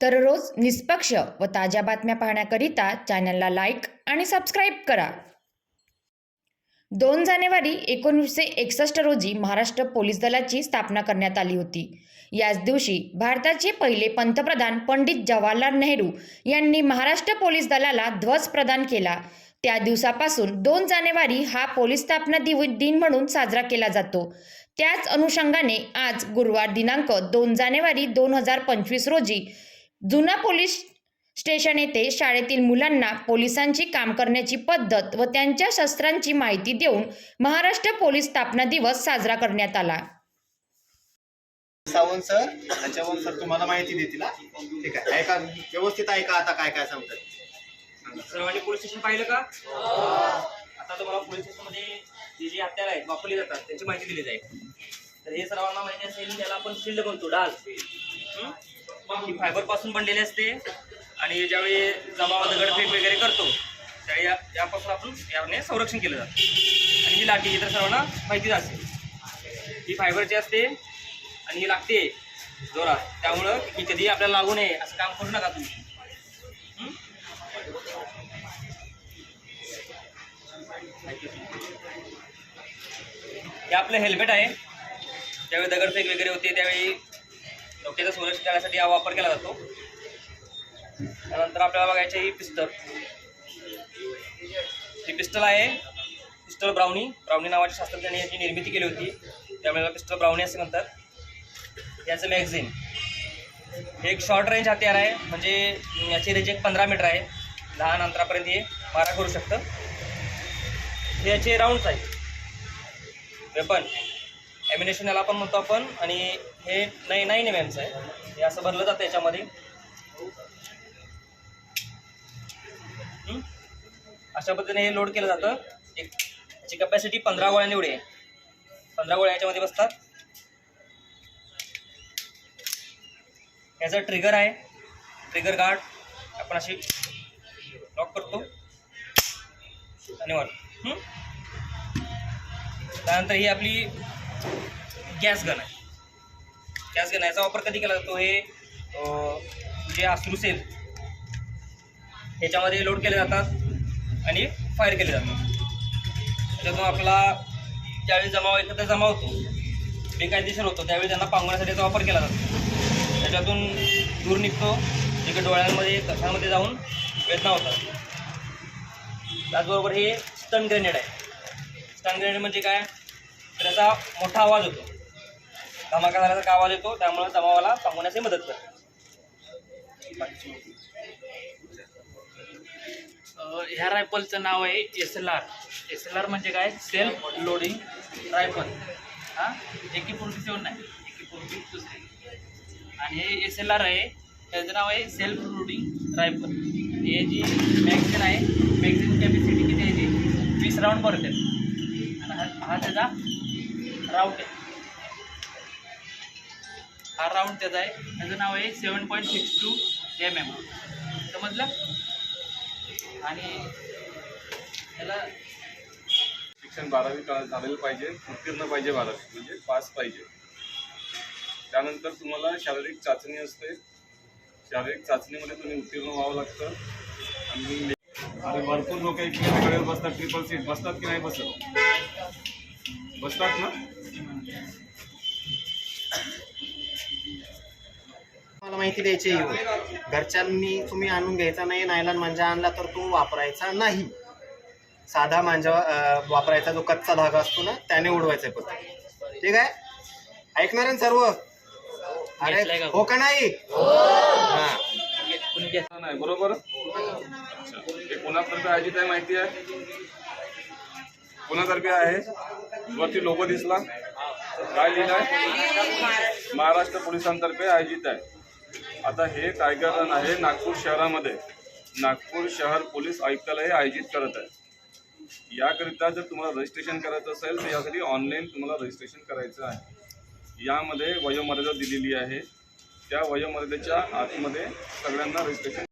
तर रोज निष्पक्ष व ताज्या बातम्या पाहण्याकरिता चॅनलला लाईक आणि सबस्क्राईब करा. दोन जानेवारी एकोणीसशे एकसष्ट रोजी महाराष्ट्र पोलीस दलाची स्थापना करण्यात आली होती. याच दिवशी भारताचे पहिले पंतप्रधान पंडित जवाहरलाल नेहरू यांनी महाराष्ट्र पोलीस दलाला ध्वज प्रदान केला. त्या दिवसापासून दोन जानेवारी हा पोलीस स्थापना दिव दिन म्हणून साजरा केला जातो. त्याच अनुषंगाने आज गुरुवार दिनांक दोन जानेवारी दोन हजार पंचवीस रोजी जुना पोलीस स्टेशन येथे शाळेतील मुलांना पोलिसांची काम करण्याची पद्धत व त्यांच्या शस्त्रांची माहिती देऊन महाराष्ट्र पोलीस स्थापना दिवस साजरा करण्यात आला. सावंत सर त्याच्यावर सर तुम्हाला माहिती देतील हा? ठीक आहे. ऐका व्यवस्थित ऐका आता काय काय सांगतात. सर्वांनी पोलीस स्टेशन पाहिलं का? आता तुम्हाला पोलीस स्टेशनमध्ये जे जे हत्यार आहेत वापरले जातात त्यांची माहिती दिली जाईल. तर हे सर्वांना माहिती असेल त्याला आपण शिल्ड म्हणतो डाल हं? ही फायबरपासून बनलेली असते. आणि ज्यावेळी जमाव दगडफेक वगैरे करतो त्यावेळी या- यापासून आपण याने संरक्षण केलं जातं. आणि ही लाठी ही तर सर्वांना माहितीच असते ही फायबरची असते आणि ही लागते जोरात. त्यामुळं ही कधी आपल्याला लागू नये असं काम करू नका तुम्ही. हे आपलं हेल्मेट आहे. ज्यावेळी दगडफेक वगैरे होते त्यावेळी डोक्याचं संरक्षण करण्यासाठी हा वापर केला जातो. त्यानंतर आपल्याला बघायचे ही पिस्टल. ही पिस्टल आहे पिस्टल ब्राउनी. ब्राउनी नावाच्या शास्त्रज्ञाने याची निर्मिती केली होती. त्यामुळे पिस्टल ब्राउनी असे म्हणतात. याचं मॅगझिन हे एक शॉर्ट रेंज हत्यार आहे. म्हणजे याची रेंज एक पंधरा मीटर आहे. लहान अंतरापर्यंत हे मारा करू शकतं. याचे राऊंड्स आहेत वेपन ॲम्युनेशन याला पण म्हणतो आपण. आणि हे नाही नाईन एम एमचं आहे हे असं भरलं जातं याच्यामध्ये. अशा पद्धतीने हे लोड केलं जातं. एक याची कपॅसिटी पंधरा गोळ्या एवढी आहे. पंधरा गोळ्या याच्यामध्ये बसतात. याचा ट्रिगर आहे. ट्रिगर गार्ड आपण अशी लॉक करतो. धन्यवाद. त्यानंतर ही आपली गॅस गन आहे. गॅस गन याचा वापर कधी केला जातो हे जे अश्रू सेल ह्याच्यामध्ये लोड केले जातात आणि फायर केले जातात. त्याच्यातून आपला ज्यावेळी जमाव एकत्र जमा होतो. बेकायदेशीर होतो त्यावेळी त्यांना पांगवण्यासाठी याचा वापर केला जातो. त्याच्यातून दूर निघतो तिकडे डोळ्यांमध्ये कशामध्ये जाऊन वेदना होतात. त्याचबरोबर हे स्टन ग्रेनेड आहे. स्टन ग्रेनेड म्हणजे काय? तर त्याचा मोठा आवाज होतो. धमाका झाल्यासारखा आवाज येतो त्यामुळे जमावाला थांबवण्याची मदत करते ह्या रायफलचं नाव आहे S L R S L R म्हणजे काय? सेल्फ लोडिंग रायफल हां? एकी फोर्टी सेवन नाही एकी फोर्टी दुसरी. आणि हे एस एल आर आहे त्याचं नाव आहे सेल्फ लोडिंग रायफल हे जी मॅगझिन आहे मॅगझिन कॅपॅसिटी किती आहे ती? वीस राऊंड भरते आणि हा हा त्याचा राऊंड हा राऊंड त्याचा आहे. त्याचं नाव आहे seven point six two M M समजलं आणि त्याला शिक्षण बारावी झालेलं पाहिजे उत्तीर्ण पाहिजे बारावी म्हणजे पास पाहिजे. त्यानंतर तुम्हाला शारीरिक चाचणी असते. शारीरिक चाचणीमध्ये तुम्ही उत्तीर्ण व्हावं लागतं. आणि आणि भरपूर लोक एक बसतात ट्रिपल सीट बसतात की नाही बसत? बसतात ना? मला माहिती द्यायची आहे. घरच्यांनी तुम्ही आणून घ्यायचा नाही नायलॉन मांजा आणला तर तो वापरायचा नाही. साधा मांजा वापरायचा जो कच्चा धागा असतो ना त्याने उडवायचा आहे ठीक आहे? ऐकणार आहे ना सर्व? अरे? हो का नाही? हा. नाही बरोबर. हे कोणातर्फे आयोजित आहे माहिती आहे? कोणातर्फे आहे? वरती लोगो दिसला. काय लिहिलं आहे महाराष्ट्र पोलिसांतर्फे आयोजित आहे. आता हे टायगर रन आहे नागपूर शहरामध्ये. नागपूर शहर पोलीस आयुक्तालय आयोजित करत आहे. याकरिता जर तुम्हाला रजिस्ट्रेशन करायचं असेल तर यासाठी ऑनलाईन तुम्हाला रजिस्ट्रेशन करायचं आहे. यामध्ये वयोमर्यादा दिलेली आहे. त्या वयोमर्यादेच्या आतमध्ये सगळ्यांना रजिस्ट्रेशन